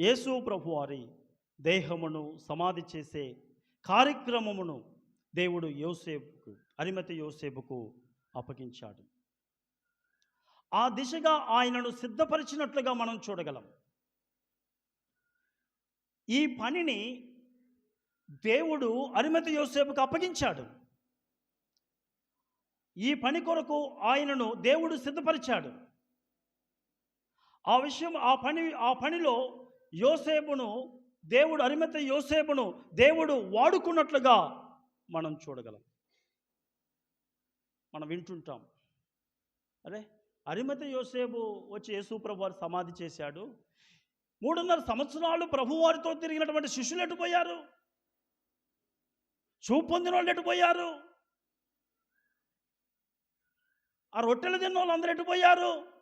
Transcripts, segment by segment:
యేసు ప్రభు వారి దేహమును సమాధి చేసే కార్యక్రమమును దేవుడు యోసేపుకు అరిమతి యోసేపుకు అప్పగించాడు. ఆ దిశగా ఆయనను సిద్ధపరిచినట్లుగా మనం చూడగలం. ఈ పనిని దేవుడు అరిమతి యోసేపుకు అప్పగించాడు. ఈ పని కొరకు ఆయనను దేవుడు సిద్ధపరిచాడు. ఆ విషయం ఆ పని ఆ పనిలో యోసేపును దేవుడు అరిమిత యోసేపును దేవుడు వాడుకున్నట్లుగా మనం చూడగలం. మనం వింటుంటాం. అరే అరిమత యోసేపు వచ్చి యేసుప్రభు వారు సమాధి చేశాడు. మూడున్నర సంవత్సరాలు ప్రభువారితో తిరిగినటువంటి శిష్యులు ఎటుపోయారు చూపొందిన వాళ్ళు ఎటుపోయారు ఆ రొట్టెలు తిన్న వాళ్ళు అందరూ ఎటుపోయారు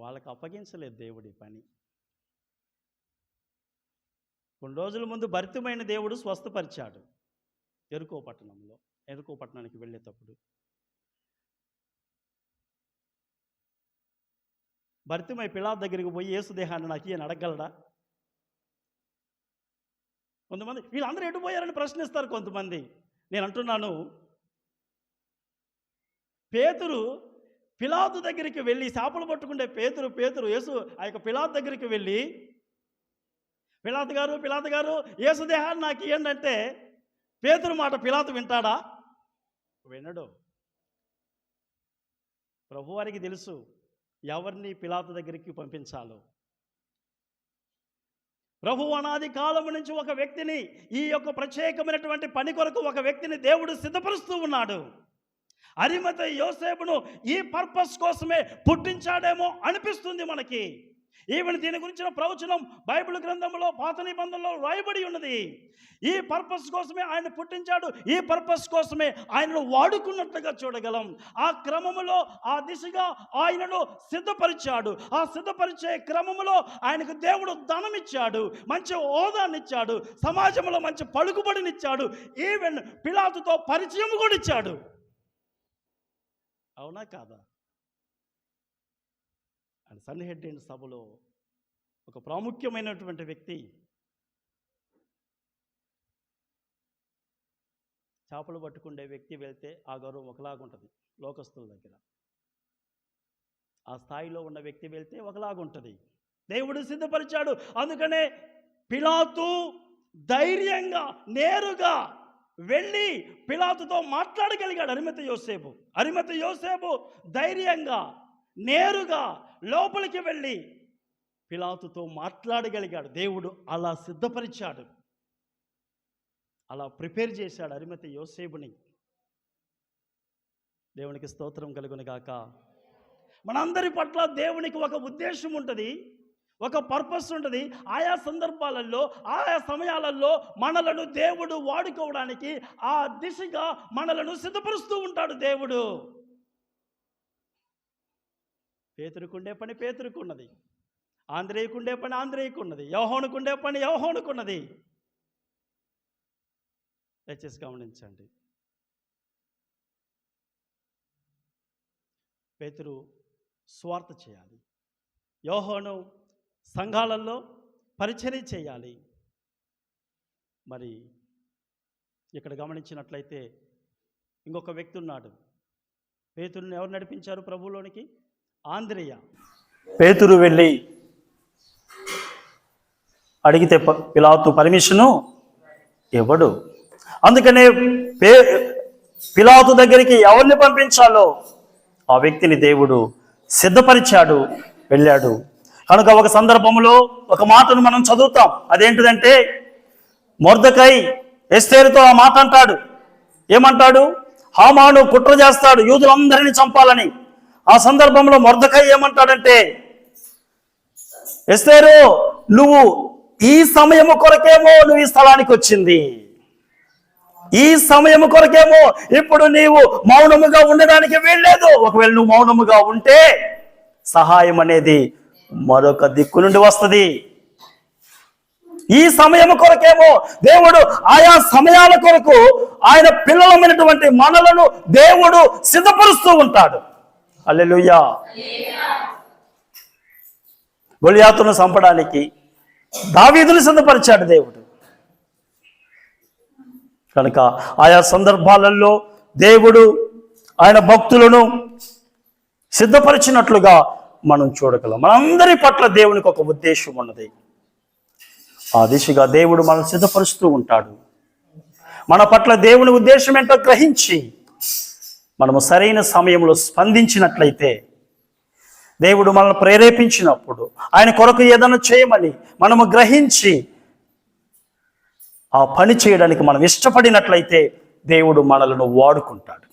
వాళ్ళకి అప్పగించలేదు దేవుడి పని. కొన్ని రోజుల ముందు భరితమైన దేవుడు స్వస్థపరిచాడు ఎరుకో పట్టణంలో ఎరుకో పట్టణానికి వెళ్ళేటప్పుడు. భరితమై పిలా దగ్గరికి పోయి ఏసుదేహాన్ని నాకు ఈయన అడగలడా కొంతమంది వీళ్ళందరూ ఎటు పోయారని ప్రశ్నిస్తారు కొంతమంది. నేను అంటున్నాను పేతురు పిలాతు దగ్గరికి వెళ్ళి చేపలు పట్టుకుంటే పేతురు పేతురు యేసు ఆ యొక్క పిలాతు దగ్గరికి వెళ్ళి పిలాతు గారు పిలాతు గారు యేసు దేహాన్ని నాకు ఏంటంటే పేతురు మాట పిలాతు వింటాడా? వినడు. ప్రభువారికి తెలుసు ఎవరిని పిలాతు దగ్గరికి పంపించాలో. ప్రభు అనాది కాలం నుంచి ఒక వ్యక్తిని ఈ యొక్క ప్రత్యేకమైనటువంటి పని కొరకు ఒక వ్యక్తిని దేవుడు సిద్ధపరుస్తూ ఉన్నాడు. అరిమత యోసేపును ఈ పర్పస్ కోసమే పుట్టించాడేమో అనిపిస్తుంది మనకి. ఈవెన్ దీని గురించిన ప్రవచనం బైబిల్ గ్రంథంలో పాత నిబంధనలో రాయబడి ఉన్నది. ఈ పర్పస్ కోసమే ఆయన పుట్టించాడు ఈ పర్పస్ కోసమే ఆయనను వాడుకున్నట్లుగా చూడగలం. ఆ క్రమములో ఆ దిశగా ఆయనను సిద్ధపరిచాడు. ఆ సిద్ధపరిచే క్రమములో ఆయనకు దేవుడు ధనమిచ్చాడు మంచి హోదానిచ్చాడు సమాజంలో మంచి పలుకుబడినిచ్చాడు ఈవెన్ పిలాతుతో పరిచయం కూడా ఇచ్చాడు. అవునా కాదా? అండ్ సన్హెడ్డిన్ సభలో ఒక ప్రాముఖ్యమైనటువంటి వ్యక్తి చేపలు పట్టుకుండే వ్యక్తి వెళ్తే ఆ గౌరవం ఒకలాగుంటుంది లోకస్తుల దగ్గర. ఆ స్థాయిలో ఉన్న వ్యక్తి వెళ్తే ఒకలాగుంటుంది దేవుడు సిద్ధపరిచాడు. అందుకనే పిలాతు ధైర్యంగా నేరుగా వెళ్ళి పిలాతుతో మాట్లాడగలిగాడు అరిమత యోసేపు. అరిమత యోసేపు ధైర్యంగా నేరుగా లోపలికి వెళ్ళి పిలాతుతో మాట్లాడగలిగాడు. దేవుడు అలా సిద్ధపరిచాడు. అలా ప్రిపేర్ చేశాడు అరిమతి యోసేపుని. దేవునికి స్తోత్రం కలుగును గాక. మనందరి పట్ల దేవునికి ఒక ఉద్దేశం ఉంటుంది. ఒక పర్పస్ ఉంటుంది. ఆయా సందర్భాలలో ఆయా సమయాలలో మనలను దేవుడు వాడుకోవడానికి ఆ దిశగా మనలను సిద్ధపరుస్తూ ఉంటాడు దేవుడు. పేతురుకుండే పని పేతురుకున్నది. ఆంధ్రేయకుండే పని ఆంధ్రేయకున్నది యోహోనుకుండే పని యోహోనుకున్నది. దయచేసి గమనించండి. పేతురు స్వార్థ చేయాలి. యోహోను సంఘాలలో పరిచర్య చేయాలి. మరి ఇక్కడ గమనించినట్లయితే ఇంకొక వ్యక్తి ఉన్నాడు. పేతురుని ఎవరు నడిపించారు ప్రభులోనికి ఆంధ్రేయ పేతురు వెళ్ళి అడిగితే ప- పిలాతు పర్మిషను ఇవ్వడు అందుకనే పే పిలాతు దగ్గరికి ఎవరిని పంపించాలో? ఆ వ్యక్తిని దేవుడు సిద్ధపరిచాడు వెళ్ళాడు. కనుక ఒక సందర్భంలో ఒక మాటను మనం చదువుతాం. అదేంటిదంటే మొర్దకై ఎస్తేరుతో ఆ మాట అంటాడు. ఏమంటాడు? హామాను కుట్ర చేస్తాడు యూదులందరినీ చంపాలని. ఆ సందర్భంలో మొర్దకై ఏమంటాడంటే ఎస్తేరు నువ్వు ఈ సమయము కొరకేమో నువ్వు ఈ స్థలానికి వచ్చింది. ఈ సమయము కొరకేమో ఇప్పుడు నీవు మౌనముగా ఉండడానికి వీల్లేదు. ఒకవేళ నువ్వు మౌనముగా ఉంటే సహాయం అనేది మరొక దిక్కు నుండి వస్తుంది. ఈ సమయం కొరకేమో దేవుడు ఆయా సమయాల కొరకు ఆయన పిల్లలమైనటువంటి మనలను దేవుడు సిద్ధపరుస్తూ ఉంటాడు. అల్లెలుయ్యా గొలియాతును చంపడానికి దావీదును సిద్ధపరిచాడు దేవుడు. కనుక ఆయా సందర్భాలలో దేవుడు ఆయన భక్తులను సిద్ధపరిచినట్లుగా మనం చూడగలం. మనందరి పట్ల దేవునికి ఒక ఉద్దేశం ఉన్నది. ఆ దిశగా దేవుడు మనం సిద్ధపరుస్తూ ఉంటాడు. మన పట్ల దేవుని ఉద్దేశం ఏంటో గ్రహించి మనము సరైన సమయంలో స్పందించినట్లయితే దేవుడు మనల్ని ప్రేరేపించినప్పుడు ఆయన కొరకు ఏదైనా చేయమని మనము గ్రహించి ఆ పని చేయడానికి మనం ఇష్టపడినట్లయితే దేవుడు మనలను వాడుకుంటాడు.